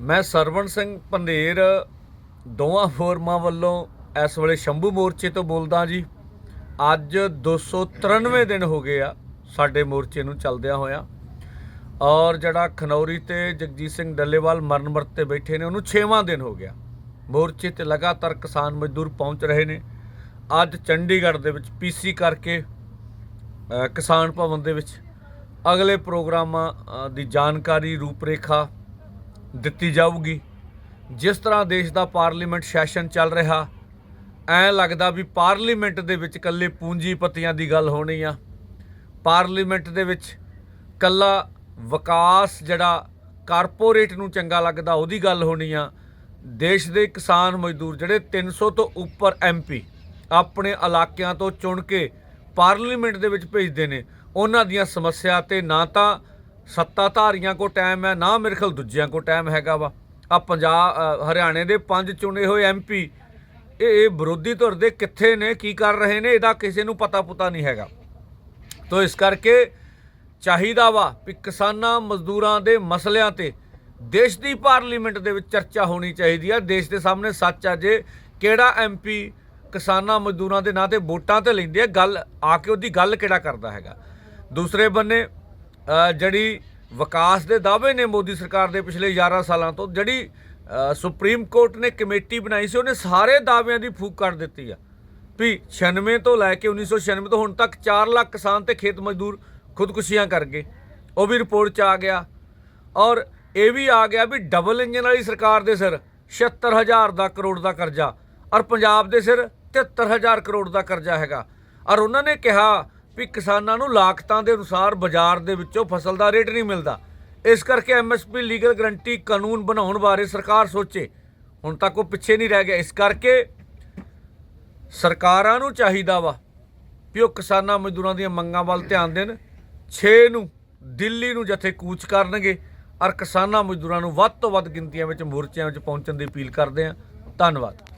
ਮੈਂ ਸਰਵਣ ਸਿੰਘ ਪੰਧੇਰ ਦੋਵਾਂ ਫੋਰਮਾਂ ਵੱਲੋਂ ਇਸ ਵੇਲੇ ਸ਼ੰਭੂ ਮੋਰਚੇ ਤੋਂ ਬੋਲਦਾ ਜੀ। ਅੱਜ 293 ਦਿਨ ਹੋ ਗਏ ਆ ਸਾਡੇ ਮੋਰਚੇ ਨੂੰ ਚੱਲਦਿਆਂ ਹੋਇਆਂ। ਔਰ ਜਿਹੜਾ ਖਨੌਰੀ ਤੇ ਜਗਜੀਤ ਸਿੰਘ ਡੱਲੇਵਾਲ ਮਰਨ ਮਰਤ ਤੇ ਬੈਠੇ ਨੇ, ਉਹਨੂੰ 6ਵਾਂ ਦਿਨ ਹੋ ਗਿਆ। ਮੋਰਚੇ ਤੇ ਲਗਾਤਾਰ ਕਿਸਾਨ ਮਜ਼ਦੂਰ ਪਹੁੰਚ ਰਹੇ ਨੇ। ਅੱਜ ਚੰਡੀਗੜ੍ਹ ਦੇ ਵਿੱਚ ਪੀਸੀ ਕਰਕੇ ਕਿਸਾਨ ਭਵਨ ਦੇ ਵਿੱਚ ਅਗਲੇ ਪ੍ਰੋਗਰਾਮਾਂ ਦੀ ਜਾਣਕਾਰੀ, ਰੂਪਰੇਖਾ ਦਿੱਤੀ ਜਾਊਗੀ। ਜਿਸ ਤਰ੍ਹਾਂ ਦੇਸ਼ ਦਾ ਪਾਰਲੀਮੈਂਟ ਸੈਸ਼ਨ ਚੱਲ ਰਿਹਾ, ਐ ਲੱਗਦਾ ਵੀ ਪਾਰਲੀਮੈਂਟ ਦੇ ਵਿੱਚ ਇਕੱਲੇ ਪੂੰਜੀਪਤੀਆਂ ਦੀ ਗੱਲ ਹੋਣੀ ਆ। ਪਾਰਲੀਮੈਂਟ ਦੇ ਵਿੱਚ ਕੱਲਾ ਵਿਕਾਸ ਜਿਹੜਾ ਕਾਰਪੋਰੇਟ ਨੂੰ ਚੰਗਾ ਲੱਗਦਾ, ਉਹਦੀ ਗੱਲ ਹੋਣੀ ਆ। ਦੇਸ਼ ਦੇ ਕਿਸਾਨ ਮਜ਼ਦੂਰ ਜਿਹੜੇ 300 ਤੋਂ ਉੱਪਰ ਐਮਪੀ ਆਪਣੇ ਇਲਾਕਿਆਂ ਤੋਂ ਚੁਣ ਕੇ ਪਾਰਲੀਮੈਂਟ ਦੇ ਵਿੱਚ ਭੇਜਦੇ ਨੇ, ਉਹਨਾਂ ਦੀਆਂ ਸਮੱਸਿਆ ਤੇ ਨਾ ਤਾਂ ਸੱਤਾਧਾਰੀਆਂ ਕੋ ਟਾਈਮ ਹੈ, ਨਾ ਮੇਰੇ ਖਿਆਲ ਦੂਜਿਆਂ ਕੋ ਟਾਈਮ ਹੈਗਾ ਵਾ। ਆ ਪੰਜਾਬ ਹਰਿਆਣੇ ਦੇ ਪੰਜ ਚੁਣੇ ਹੋਏ ਐਮਪੀ ਇਹ ਇਹ ਵਿਰੋਧੀ ਧਿਰ ਦੇ ਕਿੱਥੇ ਨੇ, ਕੀ ਕਰ ਰਹੇ ਨੇ, ਇਹਦਾ ਕਿਸੇ ਨੂੰ ਪਤਾ ਪੁਤਾ ਨਹੀਂ ਹੈਗਾ। ਤੋ ਇਸ ਕਰਕੇ ਚਾਹੀਦਾ ਵਾ ਵੀ ਕਿਸਾਨਾਂ ਮਜ਼ਦੂਰਾਂ ਦੇ ਮਸਲਿਆਂ ਤੇ ਦੇਸ਼ ਦੀ ਪਾਰਲੀਮੈਂਟ ਦੇ ਵਿੱਚ ਚਰਚਾ ਹੋਣੀ ਚਾਹੀਦੀ ਆ। ਦੇਸ਼ ਦੇ ਸਾਹਮਣੇ ਸੱਚ ਆ ਜੇ ਕਿਹੜਾ ਐਮਪੀ ਕਿਸਾਨਾਂ ਮਜ਼ਦੂਰਾਂ ਦੇ ਨਾਂ ਤੇ ਵੋਟਾਂ ਤੇ ਲੈਂਦੇ ਆ, ਗੱਲ ਆ ਕੇ ਉਹਦੀ ਗੱਲ ਕਿਹੜਾ ਕਰਦਾ ਹੈਗਾ। ਦੂਸਰੇ ਬੰਨੇ ਜਿਹੜੀ ਵਿਕਾਸ ਦੇ ਦਾਅਵੇ ਨੇ ਮੋਦੀ ਸਰਕਾਰ ਦੇ ਪਿਛਲੇ 11 ਸਾਲਾਂ ਤੋਂ, ਜਿਹੜੀ ਸੁਪਰੀਮ ਕੋਰਟ ਨੇ ਕਮੇਟੀ ਬਣਾਈ ਸੀ, ਉਹਨੇ ਸਾਰੇ ਦਾਅਵਿਆਂ ਦੀ ਫੂਕ ਕਰ ਦਿੱਤੀ ਆ। ਵੀ 96 ਤੋਂ ਲੈ ਕੇ 1996 ਤੋਂ ਹੁਣ ਤੱਕ 4 ਲੱਖ ਕਿਸਾਨ ਤੇ ਖੇਤ ਮਜ਼ਦੂਰ ਖੁਦਕੁਸ਼ੀਆਂ ਕਰ ਗਏ। ਉਹ ਵੀ ਰਿਪੋਰਟ 'ਚ ਆ ਗਿਆ। ਔਰ ਇਹ ਵੀ ਆ ਗਿਆ ਵੀ ਡਬਲ ਇੰਜਨ ਵਾਲੀ ਸਰਕਾਰ ਦੇ ਸਿਰ 76000 ਦਾ ਕਰੋੜ ਦਾ ਕਰਜ਼ਾ, ਔਰ ਪੰਜਾਬ ਦੇ ਸਿਰ 73000 ਕਰੋੜ ਦਾ ਕਰਜ਼ਾ ਹੈਗਾ। ਔਰ ਉਹਨਾਂ ਨੇ ਕਿਹਾ ਵੀ ਕਿਸਾਨਾਂ ਨੂੰ ਲਾਗਤਾਂ ਦੇ ਅਨੁਸਾਰ ਬਾਜ਼ਾਰ ਦੇ ਵਿੱਚੋਂ ਫਸਲ ਦਾ ਰੇਟ ਨਹੀਂ ਮਿਲਦਾ। ਇਸ ਕਰਕੇ ਐਮਐਸਪੀ ਲੀਗਲ ਗਰੰਟੀ ਕਾਨੂੰਨ ਬਣਾਉਣ ਬਾਰੇ ਸਰਕਾਰ ਸੋਚੇ। ਹੁਣ ਤੱਕ ਉਹ ਪਿੱਛੇ ਨਹੀਂ ਰਹਿ ਗਿਆ। ਇਸ ਕਰਕੇ ਸਰਕਾਰਾਂ ਨੂੰ ਚਾਹੀਦਾ ਵਾ ਵੀ ਉਹ ਕਿਸਾਨਾਂ ਮਜ਼ਦੂਰਾਂ ਦੀਆਂ ਮੰਗਾਂ ਵੱਲ ਧਿਆਨ ਦੇਣ। 6 ਨੂੰ ਦਿੱਲੀ ਨੂੰ ਜਥੇ ਕੂਚ ਕਰਨਗੇ ਔਰ ਕਿਸਾਨਾਂ ਮਜ਼ਦੂਰਾਂ ਨੂੰ ਵੱਧ ਤੋਂ ਵੱਧ ਗਿਣਤੀਆਂ ਵਿੱਚ ਮੋਰਚਿਆਂ ਵਿੱਚ ਪਹੁੰਚਣ ਦੀ ਅਪੀਲ ਕਰਦੇ ਹਾਂ। ਧੰਨਵਾਦ।